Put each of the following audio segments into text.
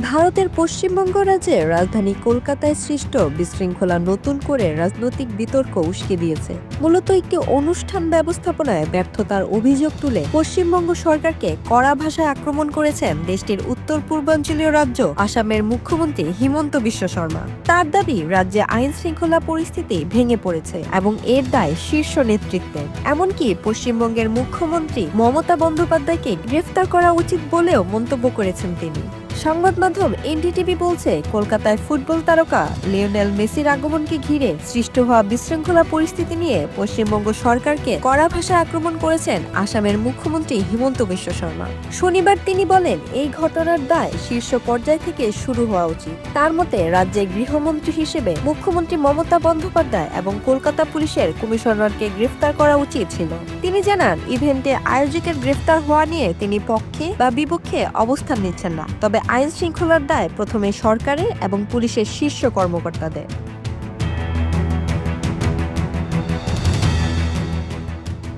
ভারতের পশ্চিমবঙ্গ রাজ্যের রাজধানী কলকাতায় সৃষ্ট বিশৃঙ্খলা নতুন করে রাজনৈতিক বিতর্ক উস্কে দিয়েছে। মূলত একটি অনুষ্ঠান ব্যবস্থাপনায় ব্যর্থতার অভিযোগ তুলে পশ্চিমবঙ্গ সরকারকে কড়া ভাষায় আক্রমণ করেছেন দেশটির উত্তর পূর্বাঞ্চলীয় রাজ্য আসামের মুখ্যমন্ত্রী হিমন্ত বিশ্ব শর্মা। তার দাবি, রাজ্যে আইন শৃঙ্খলা পরিস্থিতি ভেঙে পড়েছে এবং এর দায় শীর্ষ নেতৃত্বের। এমনকি পশ্চিমবঙ্গের মুখ্যমন্ত্রী মমতা বন্দ্যোপাধ্যায়কে গ্রেফতার করা উচিত বলেও মন্তব্য করেছেন তিনি। সংবাদ মাধ্যম এনডিটিভি বলছে, কলকাতায় ফুটবল তারকা লিওনেল মেসির আগমনকে ঘিরে সৃষ্ট হওয়া বিশৃঙ্খলা পরিস্থিতি নিয়ে পশ্চিমবঙ্গ সরকারকে কড়া ভাষায় আক্রমণ করেছেন আসামের মুখ্যমন্ত্রী হিমন্ত বিশ্ব শর্মা। শনিবার তিনি বলেন, এই ঘটনার দায় শীর্ষ পর্যায় থেকে শুরু হওয়া উচিত। তার মতে, রাজ্যের গৃহমন্ত্রী হিসেবে মুখ্যমন্ত্রী মমতা বন্দ্যোপাধ্যায় এবং কলকাতা পুলিশের কমিশনারকে গ্রেফতার করা উচিত ছিল। তিনি জানান, ইভেন্টে আয়োজকের গ্রেফতার হওয়া নিয়ে তিনি পক্ষে বা বিপক্ষে অবস্থান নিচ্ছেন না। তবে আইন শৃঙ্খলার দায় প্রথমে সরকারের এবং পুলিশের শীর্ষ কর্মকর্তাদের।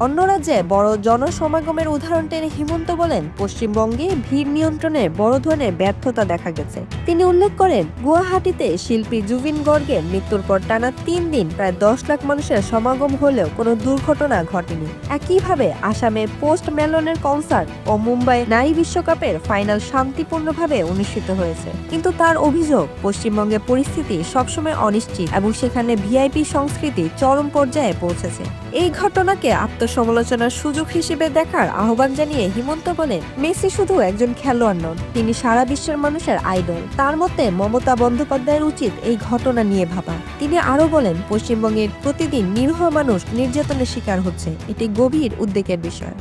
অন্য রাজ্যে বড় জনসমাগমের উদাহরণ টেনে হিমন্ত বলেন, পশ্চিমবঙ্গে ভিড় নিয়ন্ত্রণে বড় ধরনের ব্যর্থতা দেখা গেছে। তিনি উল্লেখ করেন, গুয়াহাটিতে শিল্পী জুবিন গর্গের মৃত্যুর পর টানা তিন দিন প্রায় দশ লাখ মানুষের সমাগম হলেও কোনো দুর্ঘটনা ঘটেনি। একইভাবে আসামে পোস্ট মেলনের কনসার্ট ও মুম্বাই নারী বিশ্বকাপের ফাইনাল শান্তিপূর্ণভাবে অনুষ্ঠিত হয়েছে। কিন্তু তার অভিযোগ পশ্চিমবঙ্গের পরিস্থিতি সবসময় অনিশ্চিত এবং সেখানে ভিআইপি সংস্কৃতি চরম পর্যায়ে পৌঁছেছে। এই ঘটনাকে আত্মসমালোচনার সুযোগ হিসেবে দেখার আহ্বান জানিয়ে হিমন্ত বলেন, মেসি শুধু একজন খেলোয়াড় নন, তিনি সারা বিশ্বের মানুষের আইডল। তার মতে মমতা বন্দ্যোপাধ্যায়ের উচিত এই ঘটনা নিয়ে ভাবা। তিনি আরও বলেন, পশ্চিমবঙ্গের প্রতিদিন নিরীহ মানুষ নির্যাতনের শিকার হচ্ছে। এটি গভীর উদ্বেগের বিষয়।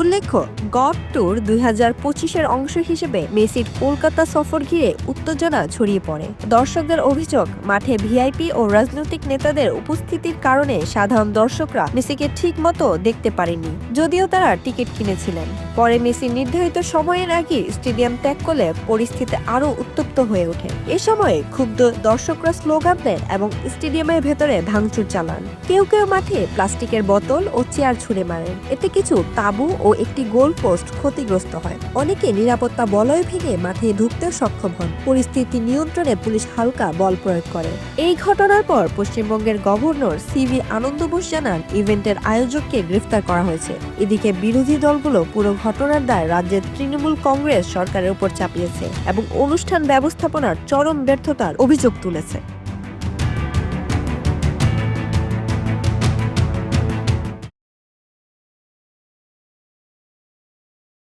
উল্লেখ্য, গড ট্যুর দুই পঁচিশের অংশ হিসেবে মেসির কলকাতা সফর ঘিরে উত্তেজনা ছড়িয়ে পড়ে। দর্শকদের অভিযোগ, মাঠে ভিআইপি ও রাজনৈতিক নেতাদের উপস্থিতির কারণে সাধারণ দর্শকরা মেসিকে ঠিক মতো দেখতে পারেনি যদিও তারা টিকিট কিনেছিলেন। পরে মেসি নির্ধারিত সময়ের আগে স্টেডিয়াম ত্যাগ করলে পরিস্থিতি আরও উত্তপ্ত হয়ে ওঠে। এ সময় ক্ষুব্ধ দর্শকরা স্লোগান দেন এবং স্টেডিয়ামের ভেতরে ভাঙচুর চালান। কেউ কেউ মাঠে প্লাস্টিকের বোতল ও চেয়ার ছুঁড়ে মারেন। এতে কিছু তাঁবু ও একটি গোল পোস্ট ক্ষতিগ্রস্ত হয়। অনেকে নিরাপত্তা বলয় ভেঙে মাঠে ঢুকতে সক্ষম হন। পরিস্থিতি নিয়ন্ত্রণে পুলিশ হালকা বল প্রয়োগ করে। এই ঘটনার পর পশ্চিমবঙ্গের গভর্নর সিভি আনন্দ বোস জানান, ইভেন্টের আয়োজককে গ্রেফতার করা হয়েছে। এদিকে বিরোধী দলগুলো পুরো ঘটনার দায় রাজ্যের তৃণমূল কংগ্রেস সরকারের উপর চাপিয়েছে এবং অনুষ্ঠান ব্যবস্থাপনার চরম ব্যর্থতার অভিযোগ তুলেছে।